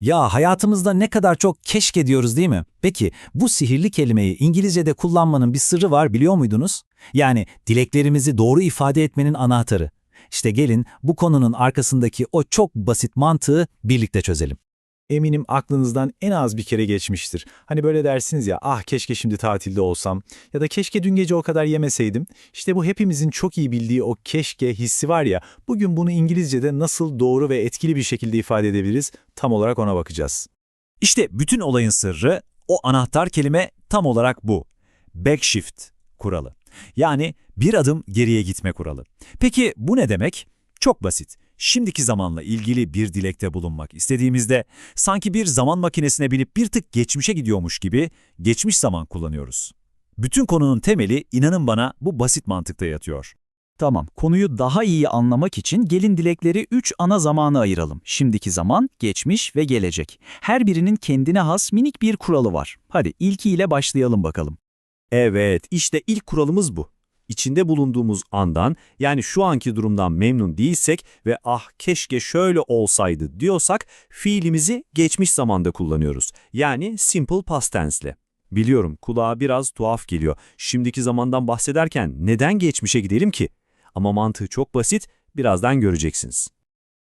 Ya hayatımızda ne kadar çok keşke diyoruz değil mi? Peki bu sihirli kelimeyi İngilizce'de kullanmanın bir sırrı var biliyor muydunuz? Yani dileklerimizi doğru ifade etmenin anahtarı. İşte gelin bu konunun arkasındaki o çok basit mantığı birlikte çözelim. Eminim aklınızdan en az bir kere geçmiştir. Hani böyle dersiniz ya, ah keşke şimdi tatilde olsam ya da keşke dün gece o kadar yemeseydim. İşte bu hepimizin çok iyi bildiği o keşke hissi var ya, bugün bunu İngilizce'de nasıl doğru ve etkili bir şekilde ifade edebiliriz tam olarak ona bakacağız. İşte bütün olayın sırrı o anahtar kelime tam olarak bu. Backshift kuralı. Yani bir adım geriye gitme kuralı. Peki bu ne demek? Çok basit. Şimdiki zamanla ilgili bir dilekte bulunmak istediğimizde sanki bir zaman makinesine binip bir tık geçmişe gidiyormuş gibi geçmiş zaman kullanıyoruz. Bütün konunun temeli inanın bana bu basit mantıkta yatıyor. Tamam, konuyu daha iyi anlamak için gelin dilekleri 3 ana zamana ayıralım. Şimdiki zaman, geçmiş ve gelecek. Her birinin kendine has minik bir kuralı var. Hadi ilkiyle başlayalım bakalım. Evet, işte ilk kuralımız bu. İçinde bulunduğumuz andan, yani şu anki durumdan memnun değilsek ve ah keşke şöyle olsaydı diyorsak, fiilimizi geçmiş zamanda kullanıyoruz. Yani simple past tense'le. Biliyorum kulağa biraz tuhaf geliyor. Şimdiki zamandan bahsederken neden geçmişe gidelim ki? Ama mantığı çok basit, birazdan göreceksiniz.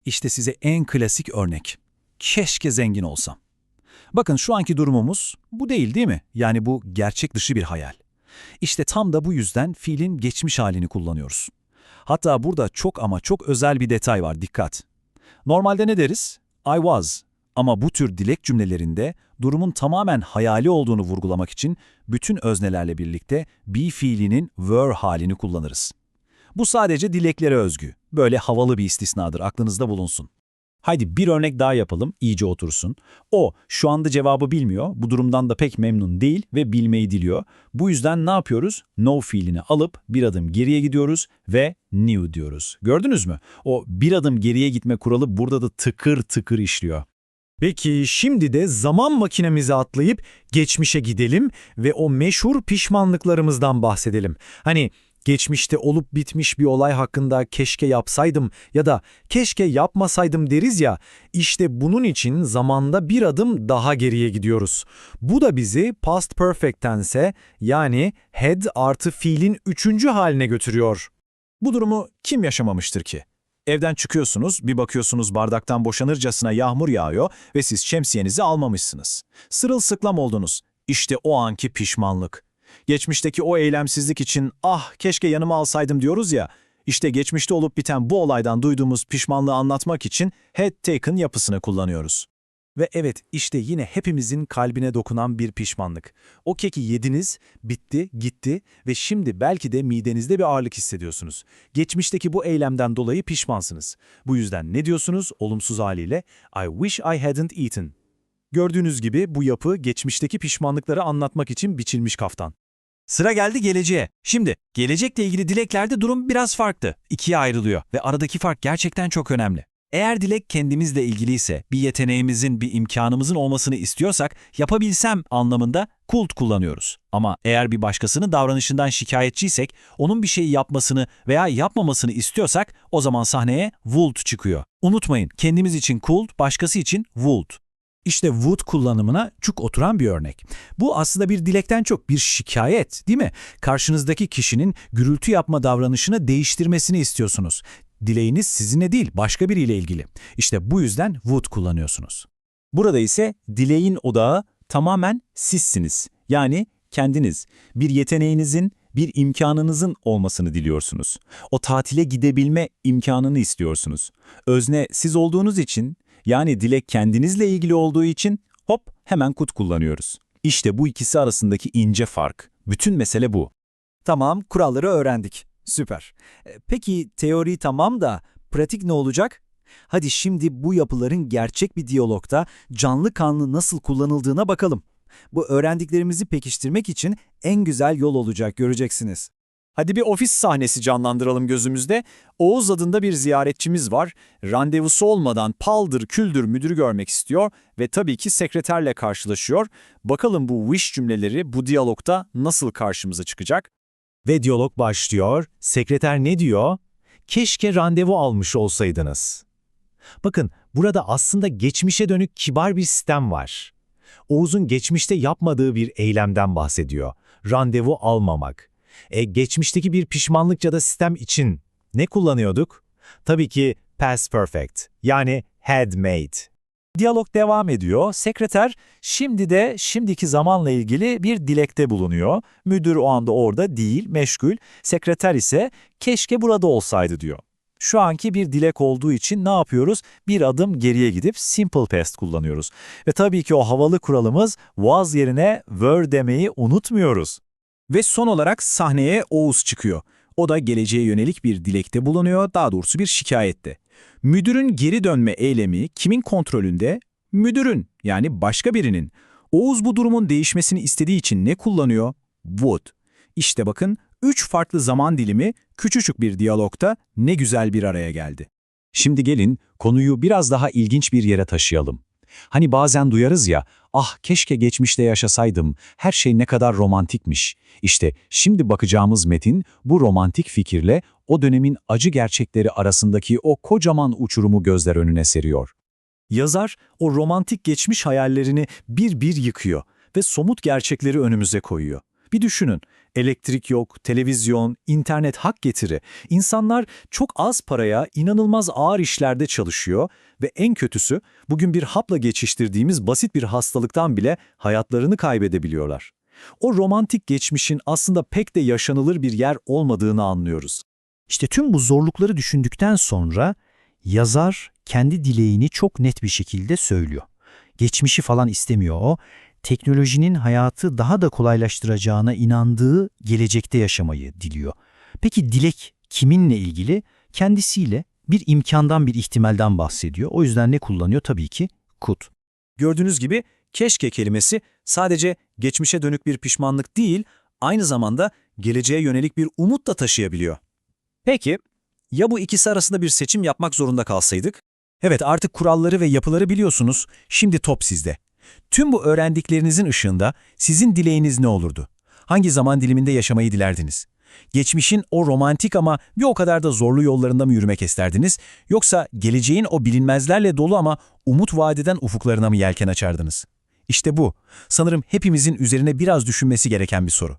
İşte size en klasik örnek. Keşke zengin olsam. Bakın şu anki durumumuz bu değil değil mi? Yani bu gerçek dışı bir hayal. İşte tam da bu yüzden fiilin geçmiş halini kullanıyoruz. Hatta burada çok ama çok özel bir detay var dikkat. Normalde ne deriz? I was. Ama bu tür dilek cümlelerinde durumun tamamen hayali olduğunu vurgulamak için bütün öznelerle birlikte be fiilinin were halini kullanırız. Bu sadece dileklere özgü. Böyle havalı bir istisnadır, aklınızda bulunsun. Haydi bir örnek daha yapalım, iyice otursun. O şu anda cevabı bilmiyor, bu durumdan da pek memnun değil ve bilmeyi diliyor. Bu yüzden ne yapıyoruz? No fiilini alıp bir adım geriye gidiyoruz ve new diyoruz. Gördünüz mü? O bir adım geriye gitme kuralı burada da tıkır tıkır işliyor. Peki şimdi de zaman makinemize atlayıp geçmişe gidelim ve o meşhur pişmanlıklarımızdan bahsedelim. Hani geçmişte olup bitmiş bir olay hakkında keşke yapsaydım ya da keşke yapmasaydım deriz ya, işte bunun için zamanda bir adım daha geriye gidiyoruz. Bu da bizi past perfect tense yani had artı fiilin üçüncü haline götürüyor. Bu durumu kim yaşamamıştır ki? Evden çıkıyorsunuz, bir bakıyorsunuz bardaktan boşanırcasına yağmur yağıyor ve siz şemsiyenizi almamışsınız. Sırılsıklam oldunuz. İşte o anki pişmanlık. Geçmişteki o eylemsizlik için ah keşke yanıma alsaydım diyoruz ya, işte geçmişte olup biten bu olaydan duyduğumuz pişmanlığı anlatmak için had taken yapısını kullanıyoruz. Ve evet işte yine hepimizin kalbine dokunan bir pişmanlık. O keki yediniz, bitti, gitti ve şimdi belki de midenizde bir ağırlık hissediyorsunuz. Geçmişteki bu eylemden dolayı pişmansınız. Bu yüzden ne diyorsunuz olumsuz haliyle? I wish I hadn't eaten. Gördüğünüz gibi bu yapı geçmişteki pişmanlıkları anlatmak için biçilmiş kaftan. Sıra geldi geleceğe. Şimdi gelecekle ilgili dileklerde durum biraz farklı. İkiye ayrılıyor ve aradaki fark gerçekten çok önemli. Eğer dilek kendimizle ilgiliyse, bir yeteneğimizin, bir imkanımızın olmasını istiyorsak, yapabilsem anlamında kult kullanıyoruz. Ama eğer bir başkasının davranışından şikayetçiysek, onun bir şeyi yapmasını veya yapmamasını istiyorsak, o zaman sahneye would çıkıyor. Unutmayın, kendimiz için kult, başkası için would. İşte would kullanımına çok oturan bir örnek. Bu aslında bir dilekten çok bir şikayet değil mi? Karşınızdaki kişinin gürültü yapma davranışını değiştirmesini istiyorsunuz. Dileğiniz sizinle değil başka biriyle ilgili. İşte bu yüzden would kullanıyorsunuz. Burada ise dileğin odağı tamamen sizsiniz. Yani kendiniz. Bir yeteneğinizin, bir imkanınızın olmasını diliyorsunuz. O tatile gidebilme imkanını istiyorsunuz. Özne siz olduğunuz için, yani dilek kendinizle ilgili olduğu için hop hemen kut kullanıyoruz. İşte bu ikisi arasındaki ince fark. Bütün mesele bu. Tamam, kuralları öğrendik. Süper. E, Peki teori tamam da pratik ne olacak? Hadi şimdi bu yapıların gerçek bir diyalogda canlı kanlı nasıl kullanıldığına bakalım. Bu öğrendiklerimizi pekiştirmek için en güzel yol olacak göreceksiniz. Hadi bir ofis sahnesi canlandıralım gözümüzde. Oğuz adında bir ziyaretçimiz var. Randevusu olmadan paldır küldür müdürü görmek istiyor ve tabii ki sekreterle karşılaşıyor. Bakalım bu wish cümleleri bu diyalogda nasıl karşımıza çıkacak? Ve diyalog başlıyor. Sekreter ne diyor? Keşke randevu almış olsaydınız. Bakın burada aslında geçmişe dönük kibar bir sistem var. Oğuz'un geçmişte yapmadığı bir eylemden bahsediyor. Randevu almamak. E, geçmişteki bir pişmanlık ya da sistem için ne kullanıyorduk? Tabii ki past perfect yani had made. Diyalog devam ediyor. Sekreter şimdi de şimdiki zamanla ilgili bir dilekte bulunuyor. Müdür o anda orada değil, meşgul. Sekreter ise keşke burada olsaydı diyor. Şu anki bir dilek olduğu için ne yapıyoruz? Bir adım geriye gidip simple past kullanıyoruz. Ve tabii ki o havalı kuralımız was yerine were demeyi unutmuyoruz. Ve son olarak sahneye Oğuz çıkıyor. O da geleceğe yönelik bir dilekte bulunuyor, daha doğrusu bir şikayette. Müdürün geri dönme eylemi kimin kontrolünde? Müdürün, yani başka birinin. Oğuz bu durumun değişmesini istediği için ne kullanıyor? Would. İşte bakın, üç farklı zaman dilimi küçücük bir diyalogta ne güzel bir araya geldi. Şimdi gelin konuyu biraz daha ilginç bir yere taşıyalım. Hani bazen duyarız ya, ah keşke geçmişte yaşasaydım, her şey ne kadar romantikmiş. İşte şimdi bakacağımız metin bu romantik fikirle o dönemin acı gerçekleri arasındaki o kocaman uçurumu gözler önüne seriyor. Yazar o romantik geçmiş hayallerini bir bir yıkıyor ve somut gerçekleri önümüze koyuyor. Bir düşünün, elektrik yok, televizyon, internet hak getiri. İnsanlar çok az paraya inanılmaz ağır işlerde çalışıyor ve en kötüsü bugün bir hapla geçiştirdiğimiz basit bir hastalıktan bile hayatlarını kaybedebiliyorlar. O romantik geçmişin aslında pek de yaşanılır bir yer olmadığını anlıyoruz. İşte tüm bu zorlukları düşündükten sonra yazar kendi dileğini çok net bir şekilde söylüyor. Geçmişi falan istemiyor o. Teknolojinin hayatı daha da kolaylaştıracağına inandığı gelecekte yaşamayı diliyor. Peki dilek kiminle ilgili? Kendisiyle bir imkandan bir ihtimalden bahsediyor. O yüzden ne kullanıyor? Tabii ki could. Gördüğünüz gibi keşke kelimesi sadece geçmişe dönük bir pişmanlık değil, aynı zamanda geleceğe yönelik bir umut da taşıyabiliyor. Peki, ya bu ikisi arasında bir seçim yapmak zorunda kalsaydık? Evet artık kuralları ve yapıları biliyorsunuz, şimdi top sizde. Tüm bu öğrendiklerinizin ışığında sizin dileğiniz ne olurdu? Hangi zaman diliminde yaşamayı dilerdiniz? Geçmişin o romantik ama bir o kadar da zorlu yollarında mı yürümek isterdiniz? Yoksa geleceğin o bilinmezlerle dolu ama umut vadeden ufuklarına mı yelken açardınız? İşte bu. Sanırım hepimizin üzerine biraz düşünmesi gereken bir soru.